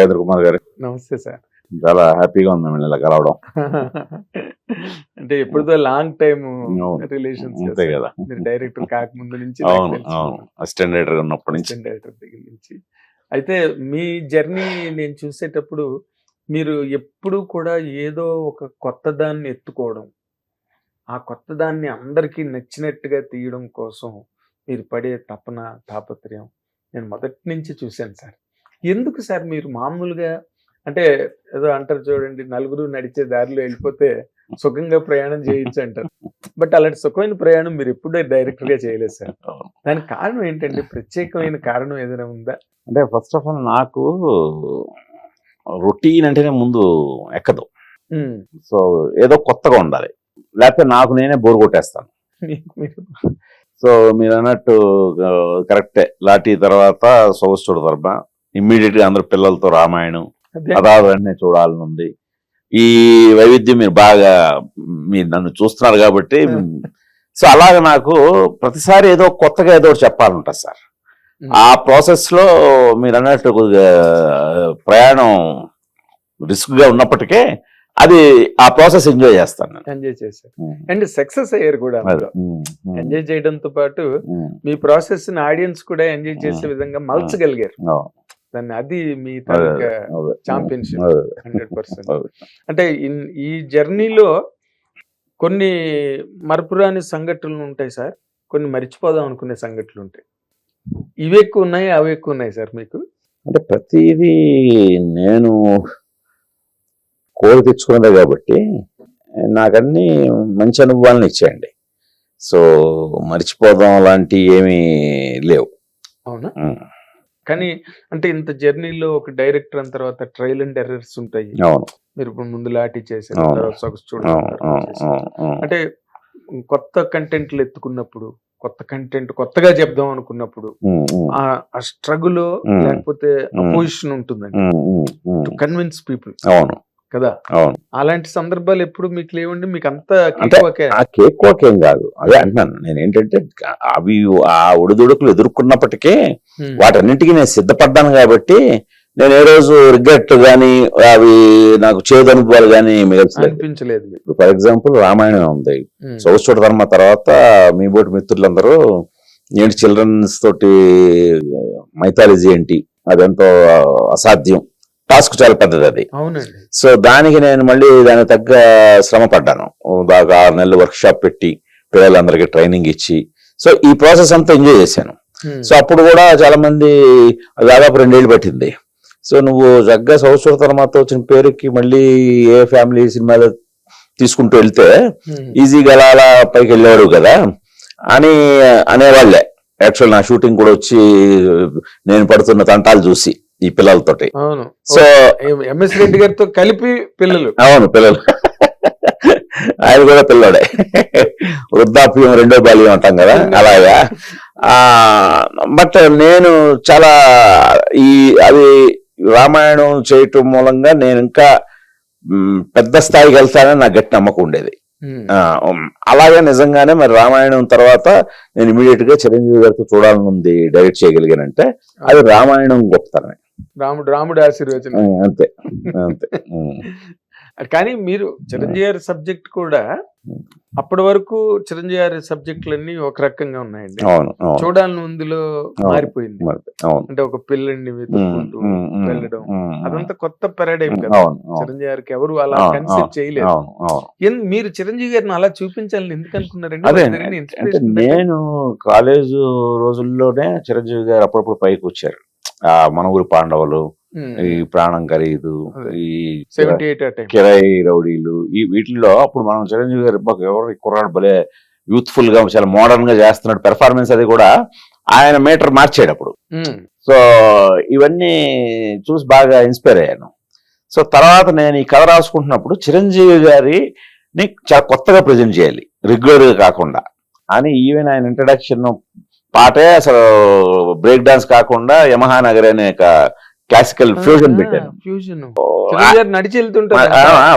రాజేంద్ర కుమార్ గారు. నమస్తే సార్. చాలా హ్యాపీగా ఉంది మేము ఇలా కలవడం. అంటే ఎప్పుడుదో లాంగ్ టైమ్. రిలేషన్స్ అంతే కదా. డైరెక్టర్ కాకముందు నుంచి అవును అవును. అసిస్టెంట్ డైరెక్టర్ ఉన్నప్పటి నుంచి. డైరెక్టర్ దగ్గర నుంచి. అయితే మీ జర్నీ నేను చూసేటప్పుడు మీరు ఎప్పుడు కూడా ఏదో ఒక కొత్త దాన్ని ఎత్తుకోవడం ఆ కొత్త దాన్ని అందరికీ నచ్చినట్టుగా తీయడం కోసం మీరు పడే తపన తాపత్రయం నేను మొదటి నుంచి చూశాను సార్. ఎందుకు సార్ మీరు మామూలుగా అంటే ఏదో అంటారు చూడండి నలుగురు నడిచే దారిలో వెళ్ళిపోతే సుఖంగా ప్రయాణం చేయొచ్చు అంటారు. బట్ అలాంటి సుఖమైన ప్రయాణం మీరు ఎప్పుడూ డైరెక్టర్గా చేయలేదు సార్. దానికి కారణం ఏంటంటే ప్రత్యేకమైన కారణం ఏదైనా ఉందా? అంటే ఫస్ట్ ఆఫ్ ఆల్ నాకు రొటీన్ అంటేనే ముందు ఎక్కదు. సో ఏదో కొత్తగా ఉండాలి. లేకపోతే నాకు నేనే బోర్ కొట్టేస్తాను. సో మీరు అన్నట్టు కరెక్టే లాఠీ తర్వాత సౌస్తుడు ధర్మ ఇమ్మీడియట్గా అందరు పిల్లలతో రామాయణం అదే. పదాలన్నీ చూడాలని ఉంది ఈ వైవిధ్యం మీరు బాగా మీరు నన్ను చూస్తున్నారు కాబట్టి సో అలాగే నాకు ప్రతిసారి ఏదో కొత్తగా ఏదో ఒకటి చెప్పాలంటుంది సార్. ఆ ప్రాసెస్లో మీరు అన్నట్టు కొద్దిగా ప్రయాణం రిస్క్గా ఉన్నప్పటికీ అది ఆ ప్రాసెస్ ఎంజాయ్ చేస్తాను ఎంజాయ్ చేశారు. అండ్ సక్సెస్ అయ్యారు కూడా ఎంజాయ్ చేయడంతో పాటు మీ ప్రాసెస్ని ఆడియన్స్ కూడా ఎంజాయ్ చేసే. విధంగా మలచగలిగారు. దాన్ని అది మీ. Championship hundred percent. అంటే ఇన్- ఈ జర్నీలో కొన్ని మరపురాని సంఘటనలు ఉంటాయి సార్. కొన్ని మర్చిపోదాం అనుకునే సంఘటనలు ఉంటాయి. ఇవి ఎక్కువ ఉన్నాయి? అవి ఎక్కువ ఉన్నాయి సార్ మీకు? అంటే ప్రతిదీ నేను కోరి తెచ్చుకున్నదే కాబట్టి నాకన్నీ మంచి అనుభవాలను ఇచ్చేయండి. సో మర్చిపోదాం లాంటి ఏమీ లేవు. అవునా? కానీ అంటే ఇంత జర్నీలో ఒక డైరెక్టర్ అన్న తర్వాత ట్రయల్ అండ్ ఎర్రర్స్ ఉంటాయి. మీరు ఇప్పుడు ముందు లాఠీ చేశారు చూడండి అంటే కొత్త కంటెంట్లు ఎత్తుకున్నప్పుడు కొత్త కంటెంట్ కొత్తగా చెప్దాం అనుకున్నప్పుడు ఆ ఆ స్ట్రగుల్ లేకపోతే. అపోజిషన్ ఉంటుందండి. టు కన్విన్స్ పీపుల్ అవును. కదా? అవును. అలాంటి సందర్భాలు ఎప్పుడు మీకు లేవండి? మీకు అంత ఆ కేక్ ఏం కాదు. అదే అంటున్నాను. నేను ఏంటంటే అవి ఆ ఒడిదుడుకులు ఎదుర్కొన్నప్పటికీ వాటన్నింటికి నేను సిద్ధపడ్డాను కాబట్టి నేను ఏ రోజు రిగ్రెట్ గానీ అవి నాకు చేదు అనుభవాలు కానీ అనిపించలేదు ఫర్ ఎగ్జాంపుల్ రామాయణం ఉంది. సౌశ్వర ధర్మ తర్వాత మీ బోటి మిత్రులందరూ ఏంటి చిల్డ్రన్స్ తోటి మైథాలజీ ఏంటి? అదెంతో అసాధ్యం. టాస్క్ చాలా పెద్దది అది. సో దానికి నేను మళ్ళీ దానికి తగ్గ శ్రమ పడ్డాను. దాకా ఆరు నెలలు వర్క్ షాప్ పెట్టి పిల్లలందరికీ ట్రైనింగ్ ఇచ్చి సో ఈ ప్రాసెస్ అంతా ఎంజాయ్ చేశాను. సో అప్పుడు కూడా చాలా మంది దాదాపు రెండేళ్ళు పట్టింది. సో నువ్వు చక్కగా సంవత్సర తర్వాత వచ్చిన పేరుకి మళ్ళీ ఏ ఫ్యామిలీ సినిమాలో తీసుకుంటూ వెళ్తే. ఈజీగా అలా అలా పైకి వెళ్ళేవాడు కదా అని అనేవాళ్ళే. యాక్చువల్ నా షూటింగ్ కూడా వచ్చి నేను పడుతున్న తంటాలు చూసి. ఈ పిల్లలతోటి. అవును. సో ఎంఎస్ రెడ్డి గారితో కలిపి పిల్లలు. అవును పిల్లలు. ఆయన కూడా పిల్లోడే. వృద్ధాప్యం రెండో బాల్యం అంటాం కదా అలాగా. ఆ బట్ నేను చాలా ఈ అది రామాయణం చేయటం మూలంగా నేను ఇంకా పెద్ద స్థాయికి వెళ్తానని నాకు గట్టి నమ్మకం ఉండేది. అలాగే నిజంగానే మరి రామాయణం తర్వాత నేను ఇమీడియట్గా చిరంజీవి గారితో చూడాలని ఉంది డైరెక్ట్ చేయగలిగానంటే అది రామాయణం గొప్పతనమే. రాముడు రాముడు ఆశీర్వచనం. అంతే. అంతే. కానీ మీరు చిరంజీవి గారి సబ్జెక్ట్ కూడా. అప్పటి వరకు చిరంజీవి గారి సబ్జెక్టులన్నీ ఒక రకంగా ఉన్నాయండి. చూడాలని ఉందిలో మారిపోయింది. అంటే ఒక పిల్లని వెతుక్కుంటూ వెళ్ళడం. అదంతా కొత్త పెరాడైమ్ కదా. చిరంజీవి గారికి ఎవరు అలా కన్సిడర్ చేయలేదు. మీరు చిరంజీవి గారిని అలా చూపించాలని ఎందుకు అనుకున్నారండి? నేను కాలేజ్ రోజుల్లోనే చిరంజీవి గారు అప్పుడప్పుడు పైకి వచ్చారు. ఆ మన ఊరి పాండవులు. ఈ ప్రాణం ఖరీదు. ఈ 78 ఆ time. కిరాయి రౌడీలు ఈ వీటిల్లో అప్పుడు మనం చిరంజీవి గారు ఎవరు కుర్రాడు భలే యూత్ఫుల్గా చాలా మోడర్న్గా చేస్తున్నాడు పెర్ఫార్మెన్స్ అది కూడా ఆయన మీటర్ మార్చాడు అప్పుడు. సో ఇవన్నీ చూసి బాగా ఇన్స్పైర్ అయ్యాను సో తర్వాత నేను ఈ కథ రాసుకుంటున్నప్పుడు చిరంజీవి గారిని చాలా కొత్తగా ప్రజెంట్ చేయాలి రెగ్యులర్గా కాకుండా అని ఈవెన్ ఆయన ఇంట్రడక్షన్ పాటే అసలు బ్రేక్ డాన్స్ కాకుండా యమహా నగర్ అనే క్లాసికల్ ఫ్యూజన్ పెట్టాను నడిచి వెళ్తుంటారు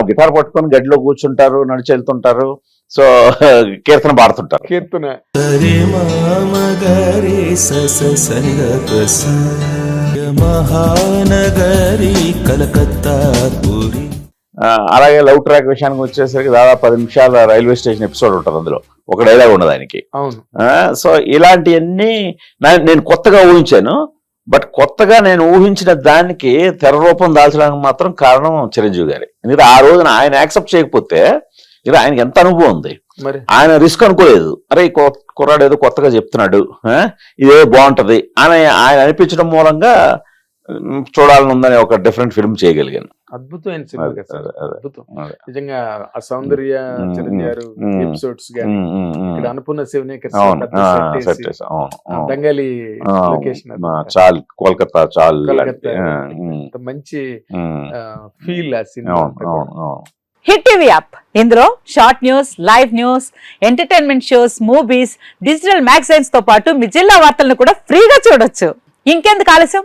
గిటార్ పట్టుకొని గడిలో కూర్చుంటారు నడిచి వెళ్తుంటారు. సో కీర్తన పాడుతుంటారు. కీర్తన. మహానగరి కలకత్తా అలాగే లవ్ ట్రాక్ విషయానికి వచ్చేసరికి దాదాపు పది నిమిషాల రైల్వే స్టేషన్ ఎపిసోడ్ ఉంటుంది అందులో. ఒక డైలాగ్ ఉండదు ఆయనకి. సో ఇలాంటివన్నీ నేను కొత్తగా ఊహించాను బట్ కొత్తగా నేను ఊహించిన దానికి తెర రూపం దాల్చడానికి మాత్రం కారణం చిరంజీవి గారి. ఎందుకంటే ఆ రోజున ఆయన యాక్సెప్ట్ చేయకపోతే ఇది ఆయనకి ఎంత అనుభవం ఉంది? ఆయన రిస్క్ అనుకోలేదు. అరే కుర్రాడు ఏదో కొత్తగా చెప్తున్నాడు ఇదే బాగుంటది అని ఆయన అనిపించడం మూలంగా చూడాలని ఉందని ఒక డిఫరెంట్ ఫిల్మ్ చేయగలిగాను. అద్భుతమైన సినిమా. అద్భుతం. నిజంగా ఆ సౌందర్య గారు ఎపిసోడ్స్ గాని. ఇక్కడ శివనేకర్ లొకేషన్ చాల్ కోల్కతా చాల్ మంచి. ఫీల్ ఆ సినిమా హిట్ టీవీ యాప్ ఇందులో short news live news entertainment shows movies digital మ్యాగజైన్స్తో పాటు మీ జిల్లా వార్తలను కూడా ఫ్రీగా చూడొచ్చు. ఇంకెందుకు ఆలస్యం?